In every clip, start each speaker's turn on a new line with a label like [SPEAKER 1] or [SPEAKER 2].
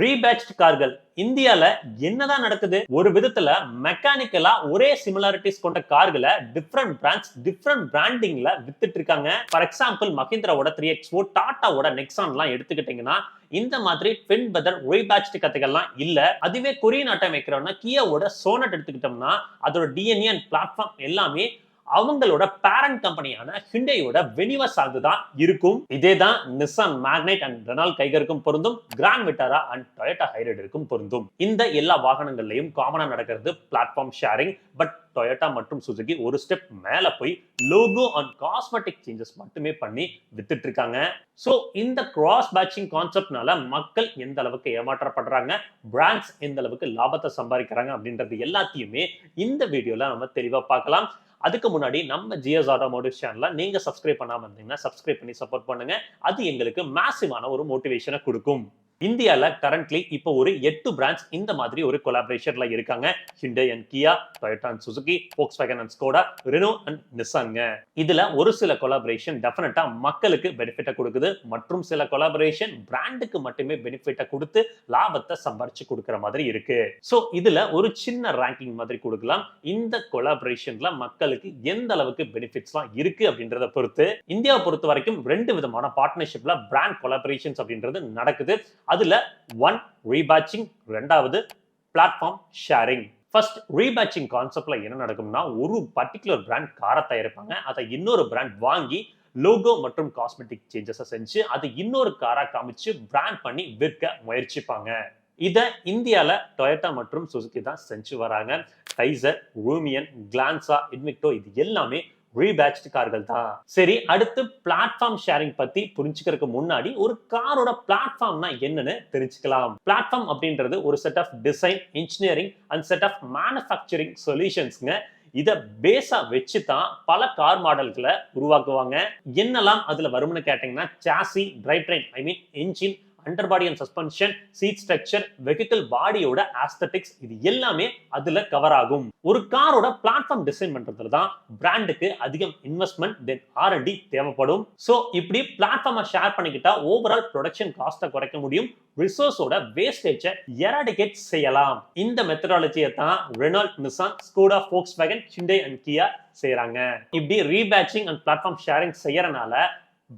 [SPEAKER 1] ரீபேட்ச்ட் கார்கள். இந்தியால என்னதான் நடக்குது? ஒரு விதத்துல மெக்கானிக்கலா ஒரே சிமிலாரிட்டிஸ் கொண்ட கார்களை டிஃப்ரெண்ட் பிராண்ட்ஸ் டிஃப்ரெண்ட் பிராண்டிங்ல வித்துட்டு இருக்காங்க ஃபார் எக்ஸாம்பிள் மஹிந்திராவோட த்ரீ எக்ஸ்போ டாட்டாவோட நெக்ஸான்லாம் எடுத்துக்கிட்டீங்கன்னா இந்த மாதிரி ட்வின் பெதர் ரீபேட்ச்ட் கதைகள்லாம் இல்ல. அதுவே கொரியன் ஆட்டோ மேக்கரோன்னா கியாவோட சோனட் எடுத்துக்கிட்டோம்னா அதோட டிஎன்ஏ அண்ட் பிளாட்ஃபார்ம் எல்லாமே அவங்களோட பேரண்ட் கம்பெனியான ஹிண்டையோட வெனிவா சார்ந்து தான் இருக்கும். இதே தான் நிசான் மேக்னைட் அண்ட் ரெனால் கைகருக்கும் பொருந்தும் கிராண்ட் விட்டாரா அண்ட் டொயட்டா ஹைரைடருக்கும் பொருந்தும். இந்த எல்லா வாகனங்கள்லையும் காமனா நடக்கிறது பிளாட்ஃபார்ம் ஷேரிங் பட் டொயோட்டா மற்றும் சுசுகி ஒரு ஸ்டெப் மேல போய் லோகோ அண்ட் காஸ்மெட்டிக் சேஞ்சஸ் மட்டுமே பண்ணி வித்துட்டு இருக்காங்க ஸோ இந்த கிராஸ் பேட்சிங் கான்செப்ட்னால மக்கள் எந்த அளவுக்கு ஏமாற்றப்படுறாங்க பிராண்ட்ஸ் எந்த அளவுக்கு லாபத்தை சம்பாதிக்கிறாங்க அப்படின்றது எல்லாத்தையுமே இந்த வீடியோல நம்ம தெளிவா பார்க்கலாம். அதுக்கு முன்னாடி நம்ம ஜிஎஸ் ஆட்டோமோட்டிவ் சேனலை நீங்கள் சப்ஸ்கிரைப் பண்ணாமல் இருந்தீங்கன்னா சப்ஸ்கிரைப் பண்ணி சப்போர்ட் பண்ணுங்கள் அது எங்களுக்கு மேசிவான ஒரு மோட்டிவேஷனை கொடுக்கும். இந்தியால கரண்ட்லி இப்போ ஒரு எட்டு பிரான்ச் இந்த மாதிரி ஒரு கொலாபரேஷன்ல இருக்காங்க. Hyundai and Kia Toyota and Suzuki Volkswagen and Skoda Renault and நிசான்ங்க இதுல ஒரு சில கொலாபரேஷன் டெஃபினட்டா மக்களுக்கு பெனிஃபிட்டை கொடுக்குது. மற்றும் சில கொலாபரேஷன் பிராண்டுக்கு மட்டுமே பெனிஃபிட்டை கொடுத்து லாபத்தை சம்பாரிச்சு கொடுக்குற மாதிரி இருக்கு. ஸோ இதுல ஒரு சின்ன ரேங்கிங் மாதிரி கொடுக்கலாம். இந்த கொலாபரேஷன்ல மக்களுக்கு எந்த அளவுக்கு பெனிஃபிட்ஸ்லாம் இருக்கு அப்படின்றத பொறுத்து இந்தியாவை பொறுத்த வரைக்கும் ரெண்டு விதமான பார்ட்னர்ஷிப்ல பிராண்ட் கொலாபரேஷன்ஸ் அப்படின்றது நடக்குது. அதில் ஒன் ரீபேட்சிங் ரெண்டாவது பிளாட்ஃபார்ம் ஷேரிங் ஃபர்ஸ்ட் ரீபேட்சிங் கான்செப்டில் என்ன நடக்கும்னா ஒரு பர்டிகுலர் பிராண்ட் காரை தயாரிப்பாங்க. அதை இன்னொரு பிராண்ட் வாங்கி லோகோ மற்றும் காஸ்மெட்டிக் சேஞ்சஸை செஞ்சு அது இன்னொரு காராக காமிச்சு பிராண்ட் பண்ணி விற்க முயற்சிப்பாங்க. இதை இந்தியாவில் டொயோட்டா மற்றும் சுசுக்கி தான் செஞ்சு வராங்க. டைசர் ரூமியன் கிளான்சா இன்விக்டோ இது எல்லாமே ரீபேட்ச்டு கார்கள் தான். சரி அடுத்து பிளாட்ஃபார்ம் ஷேரிங் பத்தி புரிஞ்சுக்கிறதுக்கு முன்னாடி ஒரு காரோட பிளாட்ஃபார்ம்னா என்னன்னு தெரிஞ்சுக்கலாம். பிளாட்ஃபார்ம் அப்படின்றது ஒரு set of design engineering and set of manufacturing சொல்யூஷன்ஸ்ங்க இதை பேஸா வச்சு தான் பல கார் மாடல்களை உருவாக்குவாங்க. என்னெல்லாம் அதுல வரும்னு கேட்டீங்கன்னா chassis drivetrain I mean engine underbody and suspension seat structure vehicle பாடியோட ஆஸ்தட்டிக்ஸ் இது எல்லாமே அதுல கவர் ஆகும். ஒரு காரோட பிளாட்ஃபார்ம் டிசைன் பண்றதுல தான் பிராண்டுக்கு அதிகம் இன்வெஸ்ட்மெண்ட் தென் ஆர் டி தேவைப்படும். ஸோ இப்படி பிளாட்ஃபார்மை ஷேர் பண்ணிக்கிட்டா ஓவரால் ப்ரொடக்ஷன் காஸ்ட்டை குறைக்க முடியும். ரிசோர்ஸோட வேஸ்டேஜை எராடிகேட் செய்யலாம். இந்த மெத்தடாலஜியை தான் Renault Nissan Skoda Volkswagen Hyundai and Kia செய்யறாங்க இப்படி ரீபேட்சிங் அண்ட் பிளாட்ஃபார்ம் ஷேரிங் செய்யறனால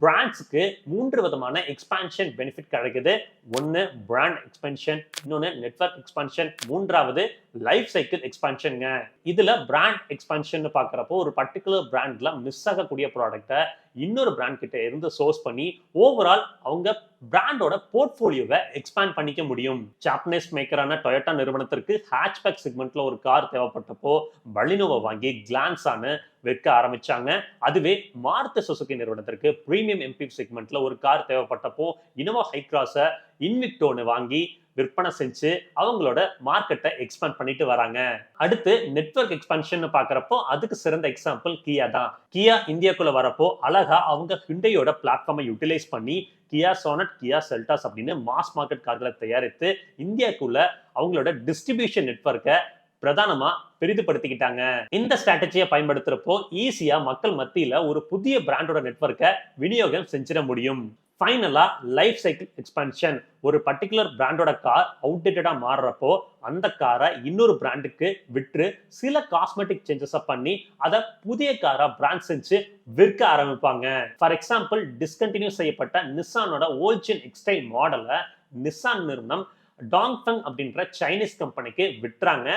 [SPEAKER 1] பிராண்ட்ஸுக்கு மூன்று விதமான எக்ஸ்பான்ஷன் பெனிஃபிட் கிடைக்குது. ஒன்று பிராண்ட் எக்ஸ்பென்ஷன் இன்னொன்று நெட்வொர்க் எக்ஸ்பான்ஷன் மூன்றாவது லைஃப் சைக்கிள் எக்ஸ்பான்ஷனுங்க இதில் பிராண்ட் எக்ஸ்பான்ஷன் பார்க்குறப்போ ஒரு பர்டிகுலர் பிராண்டில் மிஸ் ஆகக்கூடிய ப்ராடக்ட்டை இன்னொரு பிராண்ட் கிட்ட இருந்து சோர்ஸ் பண்ணி ஓவரால் அவங்க பிராண்டோட போர்ட்ஃபோலியோவை எக்ஸ்பேண்ட் பண்ணிக்க முடியும். ஜாப்பனீஸ் மேக்கரான டொயோட்டா நிறுவனத்திற்கு ஹேட்ச்பேக் செக்மெண்ட்ல ஒரு கார் தேவைப்பட்டப்போ பலினோவை வாங்கி கிளான்ஸான விற்க ஆரம்பிச்சாங்க. அதுவே மாருத்த சுசுகி நிறுவனத்திற்கு பிரீமியம் எம்பி செக்மெண்ட்ல ஒரு கார் தேவைப்பட்டப்போ இனோவா ஹைக்ராஸை இன்விக்டோன்னு வாங்கி விற்பனை செஞ்சு அவங்களோட மார்க்கெட்டை எக்ஸ்பேண்ட் பண்ணிட்டு வராங்க. அடுத்து நெட்வொர்க் எக்ஸ்பான்ஷன் பார்க்குறப்போ அதுக்கு சிறந்த எக்ஸாம்பிள் கியா தான். கியா இந்தியாக்குள்ள வரப்போ அழகா அவங்க ஹிண்டையோட பிளாட்ஃபார்மை யூட்டிலைஸ் பண்ணி கியா சோனட் கியா செல்டாஸ் அப்படின்னு மாஸ் மார்க்கெட் கார்களை தயாரித்து இந்தியாக்குள்ள அவங்களோட டிஸ்ட்ரிபியூஷன் நெட்வொர்க்கை பிரதானமா பெரிதுபடுத்திக்கிட்டாங்க. இந்த ஸ்ட்ராட்டஜியை பயன்படுத்துறப்போ ஈஸியா மக்கள் மத்தியில ஒரு புதிய பிராண்டோட நெட்வொர்க்கை விநியோகம் செஞ்சிட முடியும். ஃபைனலாக லைஃப் சைக்கிள் எக்ஸ்பென்ஷன் ஒரு பர்டிகுலர் பிராண்டோட கார் அவுட்டேட்டடாக மாறுறப்போ அந்த காரை இன்னொரு பிராண்டுக்கு விற்று சில காஸ்மெட்டிக் சேஞ்சஸை பண்ணி அதை புதிய காரை பிராண்ட் செஞ்சு விற்க ஆரம்பிப்பாங்க. ஃபார் எக்ஸாம்பிள் டிஸ்கண்டினியூ செய்யப்பட்ட நிசானோட ஓல்ஜின் எக்ஸ்டைல் மாடலை நிசான் நிறுவனம் டாங்ஃபங் அப்படின்ற சைனீஸ் கம்பெனிக்கு விட்டுறாங்க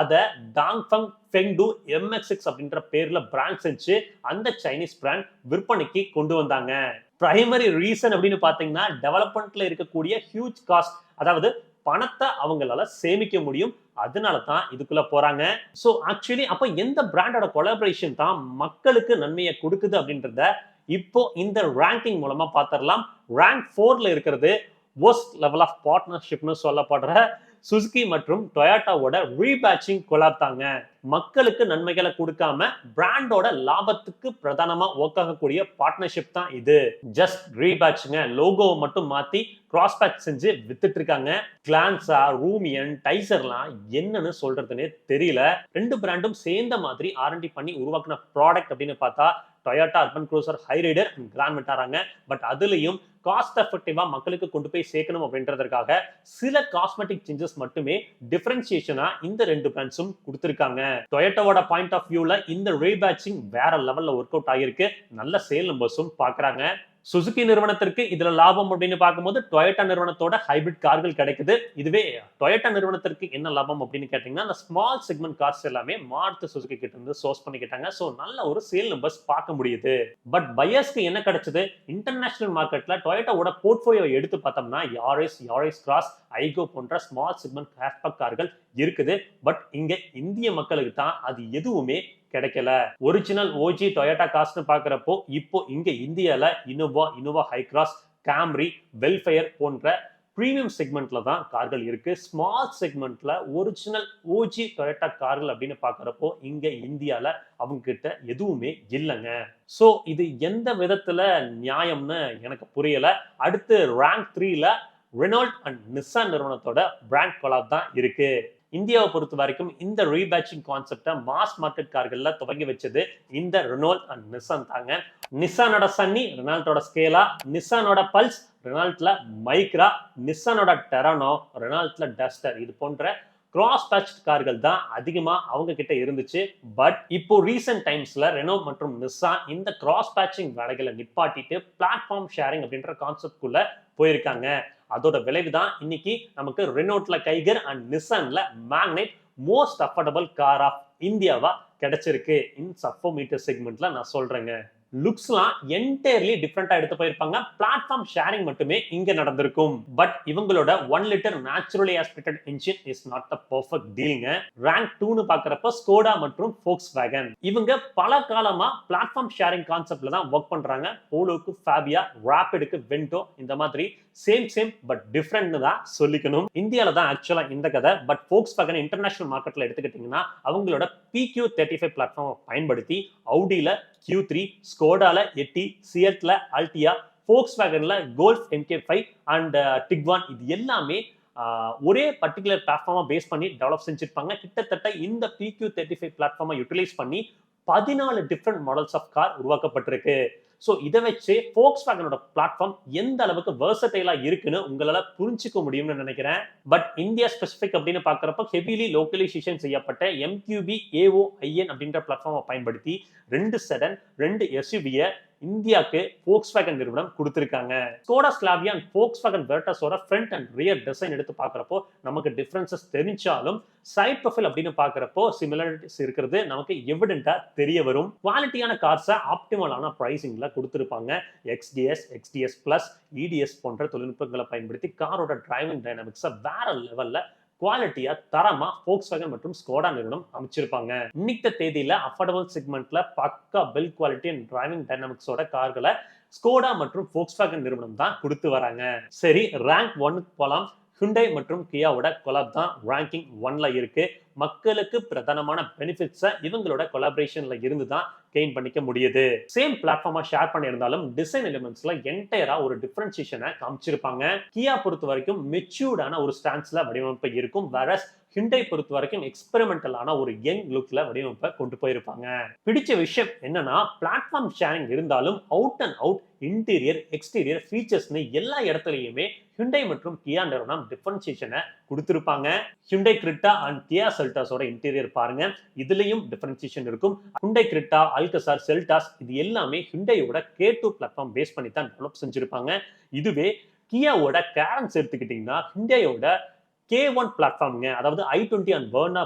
[SPEAKER 1] அதை டாங்ஃபங் ஃபெங்டு எம்எக்ஸ்எக்ஸ் அப்படின்ற பேரில் பிராண்ட் செஞ்சு அந்த சைனீஸ் பிராண்ட் விற்பனைக்கு கொண்டு வந்தாங்க. பிரைமரி ரீசன் அப்படின்னு பார்த்தீங்கன்னா டெவலப்மெண்ட்ல இருக்கக்கூடிய ஹியூஜ் காஸ்ட் அதாவது பணத்தை அவங்களால சேமிக்க முடியும். அதனால தான் இதுக்குள்ள போறாங்க. ஸோ ஆக்சுவலி அப்போ எந்த பிராண்டோட கொலாபரேஷன் தான் மக்களுக்கு நன்மையை கொடுக்குது அப்படின்றத இப்போ இந்த ரேங்கிங் மூலமா பார்த்துடலாம். ரேங்க் ஃபோர்ல இருக்கிறது ஒஸ்ட் லெவல் ஆஃப் பார்ட்னர்ஷிப்னு சொல்லப்படுற சுசுகி மற்றும் டொயாட்டாவோட ரீபேட்சிங் கொலாப் தாங்க. மக்களுக்கு நன்மைகளை கொடுக்காம பிராண்டோட லாபத்துக்கு பிரதானமா ஒர்க் ஆகக்கூடிய பார்ட்னர்ஷிப் தான் இது. ஜஸ்ட் ரீபேட்சுங்க லோகோவை மட்டும் மாத்தி கிராஸ் பேட்ச் செஞ்சு வித்துட்டு இருக்காங்க. கிளான்ஸா ரூமியன் டைசர்லாம் என்னன்னு சொல்றதுன்னே தெரியல. ரெண்டு பிராண்டும் சேர்ந்த மாதிரி ஆர்என்டி பண்ணி உருவாக்குன ப்ராடக்ட் அப்படின்னு பார்த்தா Toyota urban cruiser Hyryder grand விட்டாராங்க but அதுலயும் காஸ்ட் எஃபெக்டிவா மக்களுக்கு கொண்டு போய் சேர்க்கணும் அப்படின்றதுக்காக சில காஸ்மெட்டிக் சேஞ்சஸ் மட்டுமே டிஃபரன்சியேஷனா இந்த ரெண்டு பிராண்ட்ஸும் கொடுத்திருக்காங்க. டொயோட்டாவோட பாயிண்ட் ஆஃப் வியூல இந்த ரீபேட்சிங் வேற லெவல்ல ஒர்க் அவுட் ஆகிருக்கு நல்ல சேல் நம்பர்ஸும் பாக்குறாங்க. சுசுகி நிறுவனத்திற்கு இதுல லாபம் அப்படின்னு பார்க்கும்போது டொயோட்டா நிறுவனத்தோட ஹைபிரிட் கார்கள் கிடைக்குது. இதுவே டொயோட்டா நிறுவனத்திற்கு என்ன லாபம் அப்படின்னு கேட்டீங்கன்னா அந்த ஸ்மால் செக்மெண்ட் கார்ஸ் எல்லாமே மாருதி சுசுகி கிட்ட இருந்து சோர்ஸ் பண்ணிக்கிட்டாங்க. ஸோ நல்ல ஒரு சேல் நம்பர்ஸ் பார்க்க முடியுது. பட் பயர்ஸ்க்கு என்ன கிடைச்சது? இன்டர்நேஷனல் மார்க்கெட்ல டொயோட்டாவோட போர்ட்ஃபோலியோ எடுத்து பார்த்தோம்னா யாரேஸ் யாரேஸ் கிராஸ் ஐகோ போன்ற ஸ்மால் செக்மெண்ட் ஹேஷ்பேக் கார்கள் இருக்குது. பட் இங்க இந்திய மக்களுக்கு தான் அது எதுவுமே கிடைக்கல. ஒரிஜினல் ஓஜி டொயோட்டா காஸ்ட்னு பாக்குறப்போ இப்போ இங்க இந்தியால Innova Innova Hycross Camry Vellfire போன்ற ப்ரீமியம் செக்மெண்ட்ல தான் கார்கள் இருக்கு. ஸ்மால் செக்மெண்ட்ல ஒரிஜினல் ஓஜி டொயோட்டா கார்கள் அப்படின்னு பாக்குறப்போ இங்க இந்தியால அவங்க கிட்ட எதுவுமே இல்லைங்க. ஸோ இது எந்த விதத்துல நியாயம்னு எனக்கு புரியல. அடுத்து ரேங்க் த்ரீல ரெனால்ட் அண்ட் நிசான் நிறுவனத்தோட பிராண்ட் கொலாப் தான் இருக்கு. இந்தியாவை பொறுத்த வரைக்கும் இந்த ரீபேட்சிங் கான்செப்டை மாஸ் மார்க்கெட் கார்கள்ல துவங்கி வச்சது இந்த ரெனோல் அண்ட் நிசான் தாங்க. நிசானோட சன்னி ரெனால்ட்டோட ஸ்கேலா நிசானோட பல்ஸ் ரெனால்ட்ல மைக்ரா நிசானோட டெரானோ ரெனால்ட்ல டஸ்டர். இது போன்ற கிராஸ் பேட்ச் கார்கள் தான் அதிகமாக அவங்க கிட்ட இருந்துச்சு. பட் இப்போ ரீசெண்ட் டைம்ஸில் ரெனோ மற்றும் நிசான் இந்த கிராஸ் பேட்சிங் வேலைகளை நிப்பாட்டிட்டு பிளாட்ஃபார்ம் ஷேரிங் அப்படின்ற கான்செப்ட்குள்ள போயிருக்காங்க. அதோட விளைவு தான் இன்னைக்கு நமக்கு ரெனோட்ல Kiger and நிசன்ல Magnite most affordable car of இந்தியாவா கிடைச்சிருக்கு. இன் சஃபோ மீட்டர் செக்மெண்ட்ல நான் சொல்றேங்க. லுக்ஸ்லாம் என்டையர்லி டிஃப்ரெண்டாக எடுத்து போயிருப்பாங்க. பிளாட்ஃபார்ம் ஷேரிங் மட்டுமே இங்கே நடந்திருக்கும். பட் இவங்களோட one litre naturally aspirated engine is not the perfect டீலுங்க rank டூன்னு பார்க்குறப்ப ஸ்கோடா மற்றும் ஃபோக்ஸ் வேகன் இவங்க பல காலமாக பிளாட்ஃபார்ம் ஷேரிங் கான்செப்டில் தான் ஒர்க் பண்ணுறாங்க போலோக்கு ஃபேபியா ராபிடுக்கு வென்டோ இந்த மாதிரி சேம் சேம் பட் டிஃப்ரெண்ட்னு தான் சொல்லிக்கணும். இந்தியாவில் தான் ஆக்சுவலாக இந்த கதை. பட் ஃபோக்ஸ் வேகன் இன்டர்நேஷனல் மார்க்கெட்டில் எடுத்துக்கிட்டிங்கன்னா அவங்களோட பிக்யூ தேர்ட்டி ஃபைவ் பிளாட்ஃபார்மை பயன்படுத்தி அவுடியில் கியூ த்ரீ ஸ்கோடால எட்டி சியட்ல அல்டியா ஃபோக்ஸ் வேகன்ல Golf MK five and Tiguan இது எல்லாமே uh, ஒரே பர்டிகுலர் பிளாட்ஃபார்மாக பேஸ் பண்ணி டெவலப் செஞ்சிருப்பாங்க. கிட்டத்தட்ட இந்த பிக்யூ தேர்ட்டி ஃபைவ் பிளாட்ஃபார்மை யூட்டிலைஸ் பண்ணி பதினாலு டிஃப்ரெண்ட் மாடல்ஸ் ஆஃப் கார் உருவாக்கப்பட்டிருக்கு. ஸோ இதை வச்சு ஃபோக்ஸ் வேகனோட பிளாட்ஃபார்ம் எந்த அளவுக்கு வேர்சடைலா இருக்குன்னு உங்களால புரிஞ்சுக்க முடியும்னு நினைக்கிறேன். பட் இந்தியா ஸ்பெசிஃபிக் அப்படின்னு பார்க்குறப்ப ஹெவிலி லோக்கலைசேஷன் செய்யப்பட்ட எம்கியூபி ஏஓஐஎன் அப்படின்ற பிளாட்ஃபார்மை பயன்படுத்தி ரெண்டு செடன் ரெண்டு எஸ்யூபியை இந்தியாவுக்கு ஃபோக்ஸ் வேகன் நிறுவனம் கொடுத்துருக்காங்க. Skoda Slavia and Volkswagen வெர்டஸோட ஃப்ரண்ட் அண்ட் ரியர் டிசைன் எடுத்து பார்க்குறப்போ நமக்கு டிஃப்ரென்சஸ் தெரிஞ்சாலும் சைட் ப்ரொஃபைல் அப்படின்னு பார்க்குறப்போ சிமிலாரிட்டிஸ் இருக்கிறது நமக்கு எவிடென்ட்டாக தெரிய வரும். குவாலிட்டியான கார்ஸை ஆப்டிமலான ப்ரைஸிங்கில் கொடுத்துருப்பாங்க. எக்ஸ்டிஎஸ் எக்ஸ்டிஎஸ் ப்ளஸ் இடிஎஸ் போன்ற தொழில்நுட்பங்களை பயன்படுத்தி காரோட டிரைவிங் டைனமிக்ஸை வேற லெவலில் குவாலிட்டியா தரமா போக்ஸ் வேகன் மற்றும் ஸ்கோடா நிறுவனம் அமைச்சிருப்பாங்க. இன்னைக்கு தேதியில அஃபோர்டபுள் செக்மெண்ட்ல பக்கா பில் குவாலிட்டி அண்ட் டிரைவிங் டைனமிக்ஸோட கார்களை ஸ்கோடா மற்றும் போக்ஸ் வேகன் நிறுவனம் தான் கொடுத்து வராங்க. சரி ரேங்க் ஒன்னுக்கு போலாம். ஹுண்டை மற்றும் கியாவோட கொலாப் தான் ரேங்கிங் ஒன்ல இருக்கு. மக்களுக்கு பிரதானமான பெனிஃபிட்ஸை இவங்களோட கொலாபரேஷன்ல இருந்து தான் கெயின் பண்ணிக்க முடியுது. சேம் பிளாட்ஃபார்மா ஷேர் பண்ணியிருந்தாலும் டிசைன் எலிமெண்ட்ஸ்ல என்டையரா ஒரு டிஃபரன்சியேஷனை காமிச்சிருப்பாங்க. கியா பொறுத்த வரைக்கும் மெச்சூர்டான ஒரு ஸ்டான்ஸ்ல வடிவமைப்பு இருக்கும். வேற ஹிண்டை பொறுத்த வரைக்கும் எக்ஸ்பெரிமெண்டலான ஒரு யங் லுக்ல வடிவமைப்பை கொண்டு போயிருப்பாங்க. பிடிச்ச விஷயம் என்னன்னா பிளாட்ஃபார்ம் ஷேரிங் இருந்தாலும் out and out interior exterior ஃபீச்சர்ஸ்னு எல்லா இடத்துலையுமே ஹிண்டை மற்றும் கியா நிறுவனம் டிஃபரன்சியேஷனை கொடுத்துருப்பாங்க. ஹிண்டை கிரிட்டா அண்ட் கியா செல்டாஸோட இன்டீரியர் பாருங்க. இதுலயும் டிஃபரன்சியேஷன் இருக்கும். ஹுண்டை கிரிட்டா அல்கசார் செல்டாஸ் இது எல்லாமே ஹிண்டையோட கே டூ பிளாட்ஃபார்ம் பேஸ் பண்ணி தான் டெவலப் செஞ்சிருப்பாங்க. இதுவே கியாவோட கேரன்ஸ் எடுத்துக்கிட்டிங்கன்னா ஹிண்டையோட கே ஒன் பிளாட்ஃபார்முங்க அதாவது i twenty and Verna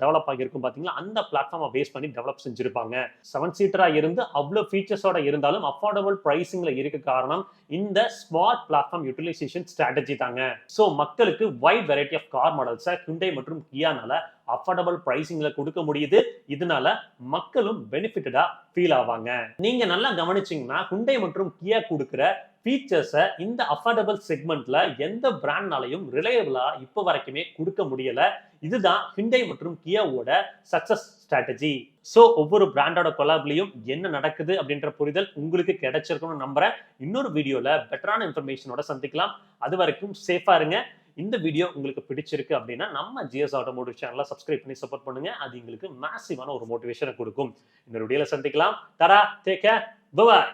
[SPEAKER 1] develop ஆகியிருக்கும் பார்த்தீங்களா அந்த பிளாட்ஃபார்மை பேஸ் பண்ணி டெவலப் செஞ்சிருப்பாங்க. செவன் சீட்டராக இருந்து அவ்வளோ ஃபீச்சர்ஸோட இருந்தாலும் அஃபோர்டபுள் ப்ரைஸிங்கில் இருக்க காரணம் இந்த ஸ்மார்ட் பிளாட்ஃபார்ம் யூட்டிலைசேஷன் ஸ்ட்ராட்டஜி தாங்க. ஸோ மக்களுக்கு வைட் வெரைட்டி ஆஃப் கார் மாடல்ஸை ஹுண்டை மற்றும் கியானால அஃபோர்டபுள் ப்ரைஸிங்கில் கொடுக்க முடியுது. இதனால மக்களும் பெனிஃபிட்டடாக ஃபீல் ஆவாங்க. நீங்க நல்லா கவனிச்சிங்கன்னா ஹுண்டை மற்றும் கியா கொடுக்குற ஃபீச்சர்ஸை இந்த அஃபோர்டபுள் செக்மெண்ட்ல எந்த பிராண்ட்னாலையும் ரிலையபிளா இப்போ வரைக்குமே கொடுக்க முடியல. இதுதான் ஹிண்டை மற்றும் கியாவோட சக்சஸ் ஸ்ட்ராட்டஜி ஸோ ஒவ்வொரு பிராண்டோட கொலாப்லையும் என்ன நடக்குது அப்படின்ற புரிதல் உங்களுக்கு கிடைச்சிருக்கும்னு நம்புறேன். இன்னொரு வீடியோல பெட்டரான இன்ஃபர்மேஷனோட சந்திக்கலாம். அது வரைக்கும் சேஃபா இருங்க. இந்த வீடியோ உங்களுக்கு பிடிச்சிருக்கு அப்படின்னா நம்ம ஜிஎஸ் ஆட்டோமோட்டிவ் சேனலை சப்ஸ்கிரைப் பண்ணி சப்போர்ட் பண்ணுங்க. அது எங்களுக்கு மேசிவான ஒரு மோட்டிவேஷனை கொடுக்கும். இந்த வீடியோவில் சந்திக்கலாம். தரா டேக் கேர் பாய்